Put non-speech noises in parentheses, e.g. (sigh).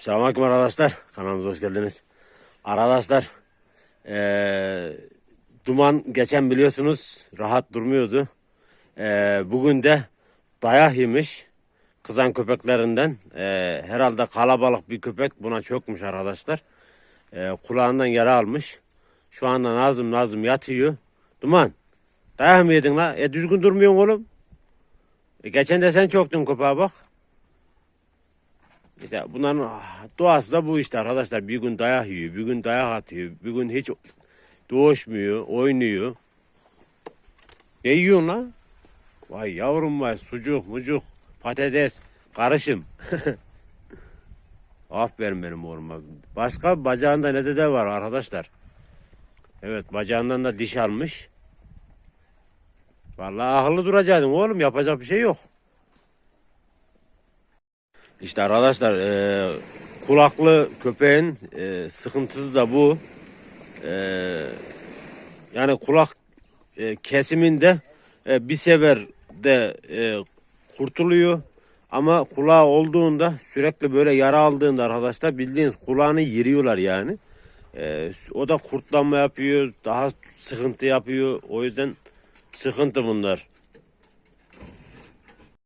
Selamünaleyküm arkadaşlar. Kanalımıza hoş geldiniz. Arkadaşlar eee, duman geçen biliyorsunuz rahat durmuyordu. Eee, bugün de dayak yemiş kızan köpeklerinden. Eee, herhalde kalabalık bir köpek buna çökmüş arkadaşlar. Eee, kulağından yara almış. Şu anda Nazım Nazım yatıyor. Duman dayak mı yedin la? E düzgün durmuyorsun oğlum. E, geçen de sen çöktün köpeğe bak. İşte bunların ah, doğası da bu işte arkadaşlar. Bir gün dayak yiyor, bir gün dayak atıyor, bir gün hiç doğuşmuyor, oynuyor. Ne yiyorsun lan? Vay yavrum vay sucuk, mucuk, patates, karışım. (laughs) Aferin benim oğluma. Başka bacağında ne de var arkadaşlar. Evet bacağından da diş almış. Vallahi akıllı duracaksın oğlum yapacak bir şey yok. İşte arkadaşlar e, kulaklı köpeğin e, sıkıntısı da bu. E, yani kulak e, kesiminde e, bir seferde e, kurtuluyor. Ama kulağı olduğunda sürekli böyle yara aldığında arkadaşlar bildiğiniz kulağını yiriyorlar yani. E, o da kurtlanma yapıyor, daha sıkıntı yapıyor. O yüzden sıkıntı bunlar.